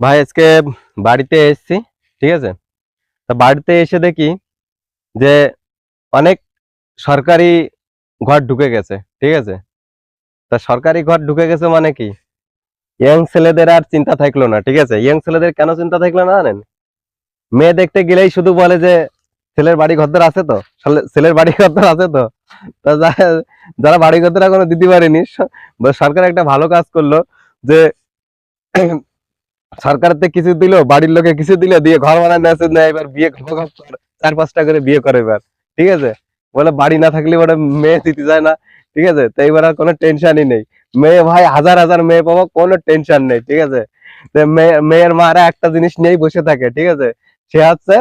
ভাই, আজকে বাড়িতে এসেছি, ঠিক আছে? তা বাড়িতে এসে দেখি যে অনেক সরকারি ঘর ঢুকে গেছে, ঠিক আছে? তা সরকারি ঘর ঢুকে গেছে মানে কি? ইয়াং ছেলেদের আর চিন্তা থাকল না, ঠিক আছে? ইয়াং ছেলেদের কেন চিন্তা থাকল না জানেন? মেয়ে দেখতে গেলেই শুধু বলে যে ছেলের বাড়ি ঘরদর আছে তো? ছেলের বাড়ি ঘরদর আছে তো? তা যারা বাড়ি ঘরদর এখনও দিতে পারেনি সরকার একটা ভালো কাজ করল যে সরকার থেকে কিছু দিল, বাড়ির লোকে কিছু দিল, দিয়ে ঘর বানায় না এবার বিয়ে চার পাঁচটা করে বিয়ে করে এবার ঠিক আছে? বলে বাড়ি না থাকলে ওটা মেয়ে দিতে যায় না। ঠিক আছে? তো এবার আর কোনো টেনশনই নেই। মেয়ে ভাই, হাজার হাজার মেয়ে পাবো, কোনো টেনশন নেই। ঠিক আছে? মেয়ের মারা একটা জিনিস নিয়েই বসে থাকে। ঠিক আছে? সে হচ্ছে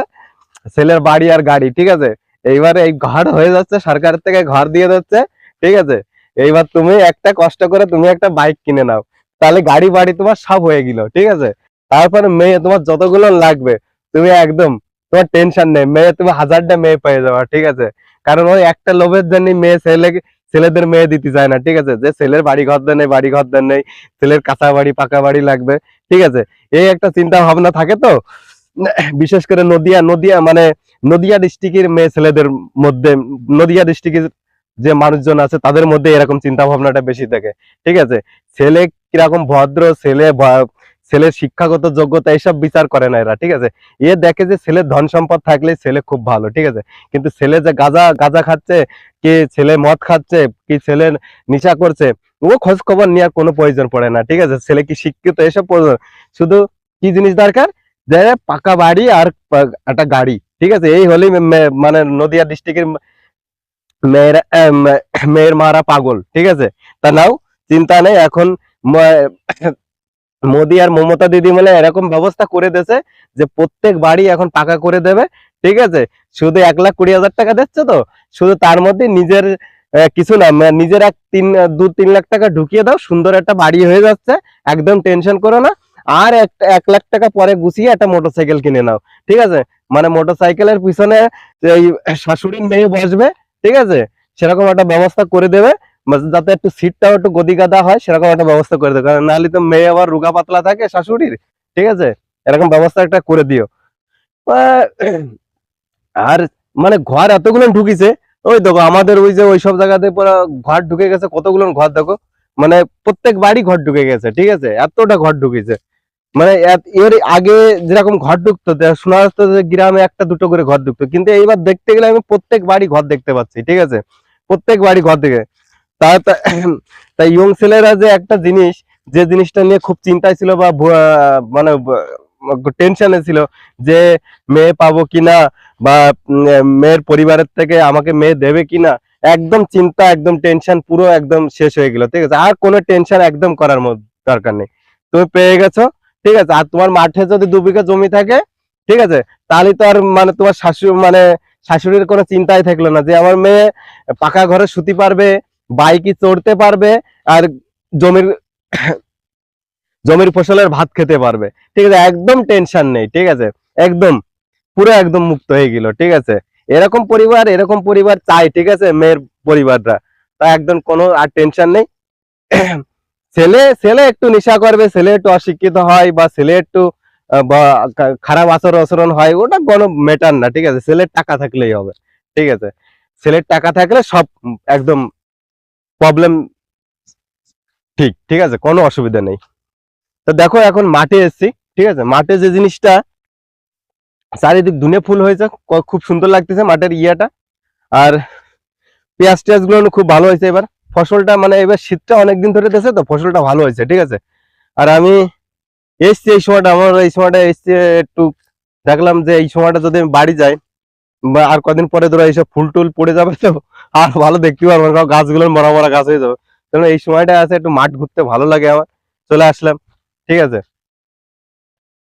ছেলের বাড়ি আর গাড়ি। ঠিক আছে? এইবারে এই ঘর হয়ে যাচ্ছে, সরকার থেকে ঘর দিয়ে দিচ্ছে। ঠিক আছে? এইবার তুমি একটা কষ্ট করে তুমি একটা বাইক কিনে নাও। তাহলে গাড়ি বাড়ি তোমার সব হয়ে গেল। ঠিক আছে? তারপরে মেয়ে, তোমার যতগুলো লাগবে, তুমি একদম, তোমার টেনশন নেই। মেয়ে, তুমি হাজারটা মেয়ে পেয়ে যাবে, ঠিক আছে? কারণ ওই একটা লোভের জন্য মেয়ে ছেলে ছেলেদের মেয়ে দিতে চায় না, ঠিক আছে? যে ছেলের বাড়ি ঘর দেন নেই বাড়ি ঘর দেন নেই, ছেলের কাঁচা বাড়ি, পাকা বাড়ি লাগবে, ঠিক আছে? এই একটা চিন্তা ভাবনা থাকে তো? বিশেষ করে নদিয়া নদিয়া মানে নদিয়া ডিস্ট্রিক্টের মেয়ে ছেলেদের মধ্যে, নদিয়া ডিস্ট্রিক্টের যে মানুষজন আছে, তাদের মধ্যে এরকম চিন্তা ভাবনাটা বেশি থাকে, ঠিক আছে? ছেলে কীরকম ভদ্র, ছেলে ছেলের শিক্ষাগত যোগ্যতা এইসব বিচার করে না এরা, ঠিক আছে? এ দেখে যে ছেলের ধন সম্পদ থাকলে ছেলে খুব ভালো, ঠিক আছে? কিন্তু ছেলে যে গাঁজা গাঁজা খাচ্ছে, কি ছেলে মদ খাচ্ছে, কি ছেলে নেশা করছে, ও খোঁজ খবর নেওয়ার কোনো প্রয়োজন পড়ে না, ঠিক আছে? ছেলে কি শিক্ষিত এসব প্রয়োজন? শুধু কি জিনিস দরকার? যে পাকা বাড়ি আর একটা গাড়ি, ঠিক আছে? এই হলেই মানে নদিয়া ডিস্ট্রিক্টের মেয়েরা মেয়ের মারা পাগল, ঠিক আছে? তা নাও, চিন্তা নেই, এখন মোদি আর মমতা দিদি মিলে এরকম ব্যবস্থা করে দিয়েছে যে প্রত্যেক বাড়ি এখন পাকা করে দেবে, ঠিক আছে? শুধু এক লাখ কুড়ি হাজার টাকা দিচ্ছে তো? শুধু তার মধ্যে নিজের কিছু না নিজের এক তিন, দু, তিন লাখ টাকা ঢুকিয়ে দাও, সুন্দর একটা বাড়ি হয়ে যাচ্ছে, একদম টেনশন করো না। আর একটা এক লাখ টাকা পরে গুছিয়ে একটা মোটরসাইকেল কিনে নাও, ঠিক আছে? মানে মোটরসাইকেলের পিছনে এই শাশুড়ির মেয়ে বসবে, ঠিক আছে? সেরকম একটা ব্যবস্থা করে দেবে। যাতে একটু সিটটাও একটু গদি গাদা হয়, সেরকম একটা ব্যবস্থা করে দেবে কারণ নাহলে তো মেয়ে আবার রুগা পাতলা থাকে শাশুড়ির, ঠিক আছে? এরকম ব্যবস্থা একটা করে দিও। আর মানে ঘর এতগুলো ঢুকিছে, ওই দেখো আমাদের ওই যে ওই সব জায়গাতে পুরো ঘর ঢুকে গেছে, কতগুলো ঘর দেখো? মানে প্রত্যেক বাড়ি ঘর ঢুকে গেছে, ঠিক আছে? এতটা ঘর ঢুকেছে। মানে এর আগে যেরকম ঘর ঢুকতো শোনা যাচ্ছে যে গ্রামে একটা দুটো করে ঘর ঢুকতো। কিন্তু এইবার দেখতে গেলে আমি প্রত্যেক বাড়ি ঘর দেখতে পাচ্ছি, ঠিক আছে? প্রত্যেক বাড়ি ঘর থেকে তা তাই ইয়ং ছেলেরা যে একটা জিনিস, যে জিনিসটা নিয়ে খুব চিন্তায় ছিল বা মানে টেনশনে ছিল, যে মেয়ে পাবো কিনা বা মেয়ের পরিবারের থেকে আমাকে মেয়ে দেবে কিনা, একদম চিন্তা, একদম টেনশন পুরো একদম শেষ হয়ে গেল, ঠিক আছে? আর কোনো টেনশন একদম করার দরকার নেই। তুমি পেয়ে গেছো, ঠিক আছে? আর তোমার মাঠে যদি দু বিঘা জমি থাকে, ঠিক আছে? তাহলে তো আর মানে তোমার শাশু মানে শাশুড়ির কোনো চিন্তাই থাকল না যে আমার মেয়ে পাকা ঘরে শুতে পারবে বাইকে চড়তে পারবে আর জমির জমির ফসলের ভাত খেতে পারবে। ঠিক আছে, একদম টেনশন নেই, ঠিক আছে? একদম, পুরো একদম মুক্ত হয়ে গেল, ঠিক আছে? এরকম পরিবার এরকম পরিবার চাই, ঠিক আছে? মেয়ের পরিবাররা। তা একদম কোনো আর টেনশন নেই। ছেলে ছেলে একটু নেশা করবে, ছেলে একটু অশিক্ষিত হয় বা ছেলে একটু খারাপ আচরণ আচরণ হয়, ওটা কোনো ম্যাটার না, ঠিক আছে? ছেলের টাকা থাকলেই হবে, ঠিক আছে? ছেলের টাকা থাকলে সব একদম ঠিক ঠিক আছে, কোনো অসুবিধা নেই। তো দেখো এখন মাঠে এসেছি, ঠিক আছে? মাঠে যে জিনিসটা চারিদিক দুনে ফুল হয়েছে খুব সুন্দর লাগতেছে মাঠের ইয়াটা। আর পেঁয়াজ টেয়াজগুলো খুব ভালো হয়েছে এবার। ফসলটা মানে এবার শীতটা অনেকদিন ধরে দিয়েছে তো ফসলটা ভালো হয়েছে, ঠিক আছে? আর আমি এসছি এই সময়টা, আমার এই সময়টা এসছি একটু দেখলাম যে এই সময়টা যদি আমি বাড়ি যাই বা আর কদিন পরে ধরো এইসব ফুল টুল পড়ে যাবে তো আর ভালো দেখতে পারব না গাছগুলো মরা মরা গাছ হয়ে যাবে। এই সময়টা আছে, একটু মাঠ ঘুরতে ভালো লাগে আমার। চলে আসলাম, ঠিক আছে?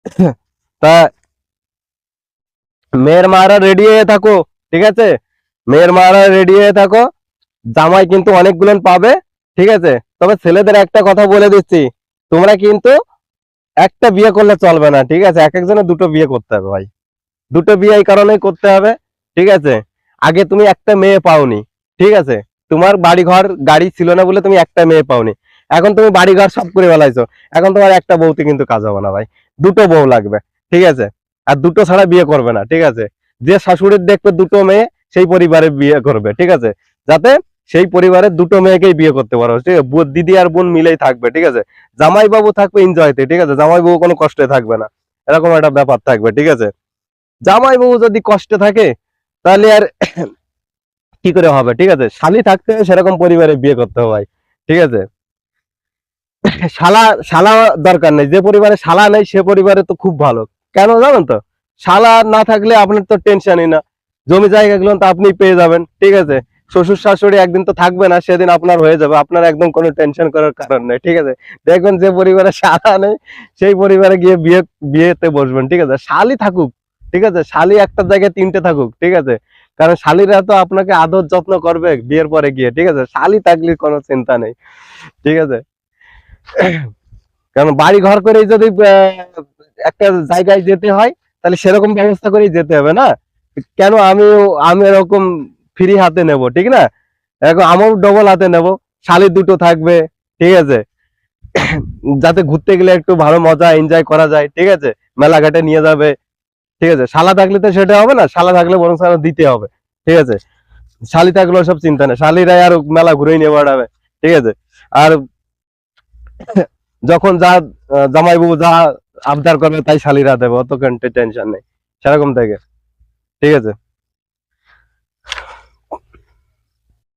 তা মেয়ের মারা রেডি হয়ে থাকো, ঠিক আছে? মেয়ের মারা রেডি হয়ে থাকো, জামাই কিন্তু অনেকগুলো পাবে, ঠিক আছে? তবে ছেলেদের একটা কথা বলে দিচ্ছি, তোমরা কিন্তু একটা বিয়ে করলে চলবে না, ঠিক আছে? এক একজনের দুটো বিয়ে করতে হবে ভাই। দুটো বিয়ে এই কারণেই করতে হবে, ঠিক আছে? আগে তুমি একটা মেয়ে পাওনি ঠিক আছে? তোমার বাড়ি ঘর গাড়ি ছিল না বলে তুমি একটা মেয়ে পাওনি। এখন তুমি বাড়ি ঘর সব করে বেলাইছো এখন তোমার একটা বউতে কিন্তু কাজ হবে না ভাই। দুটো বউ লাগবে, ঠিক আছে? আর দুটো ছাড়া বিয়ে করবে না, ঠিক আছে? যে শাশুড়ির দেখবে দুটো মেয়ে, সেই পরিবারে বিয়ে করবে, ঠিক আছে? যাতে সেই পরিবারের দুটো মেয়েকেই বিয়ে করতে পারো, ঠিক আছে? দিদি আর বোন মিলেই থাকবে, ঠিক আছে? জামাই বাবু থাকবে এনজয়তে ঠিক আছে? জামাই বাবু কোনো কষ্টে থাকবে না। এরকম একটা ব্যাপার থাকবে, ঠিক আছে? জামাই বাবু যদি কষ্টে থাকে, তাহলে আর কি করে হবে? ঠিক আছে? শালি থাকতে সেরকম পরিবারে বিয়ে করতে হয় ঠিক আছে? শালা শালা দরকার নেই। যে পরিবারে শালা নেই, সে পরিবারে তো খুব ভালো। কেন জানেন তো? শালা না থাকলে আপনার তো টেনশনই না। জমি জায়গাগুলো তো আপনি পেয়ে যাবেন। ঠিক আছে? শ্বশুর শাশুড়ি একদিন তো থাকবে না, সেদিন আপনার হয়ে যাবে। আপনার একদম কোনো টেনশন করার কারণ নেই। ঠিক আছে? দেখবেন যে পরিবারে শালা নেই, সেই পরিবারে গিয়ে বিয়ে, বিয়েতে বসবেন। ঠিক আছে? শালি থাকুক। ঠিক আছে? শালি একটা জায়গায় তিনটে থাকুক। ঠিক আছে? কারণ শালিরা তো আপনাকে আদর যত্ন করবে বিয়ের পরে গিয়ে, ঠিক আছে? শালি থাকলে কোনো চিন্তা নেই, ঠিক আছে? কারণ বাড়ি ঘর করেই যদি একটা জায়গায় যেতে হয়, তাহলে সেরকম ব্যবস্থা করেই যেতে হবে না? কেন আমি আমি এরকম ফ্রি হাতে নেব, ঠিক না? এরকম আমার ডবল হাতে নেব, শালি দুটো থাকবে, ঠিক আছে? যাতে ঘুরতে গেলে একটু ভালো মজা এনজয় করা যায়, ঠিক আছে? মেলাঘাটে নিয়ে যাবে ঠিক আছে? শালা থাকলে তো সেটা হবে না, শালা থাকলে বরং শালা দিতে হবে, ঠিক আছে? শালি থাকলে সব চিন্তা নেই, শালিরাই আর মেলা ঘুরেই নিয়ে বেড়াবে, ঠিক আছে? আর যখন যা জামাই বাবু যা আবদার করবে তাই শালিরা দেবে, অত টেনশন নেই, সেরকম থেকে, ঠিক আছে?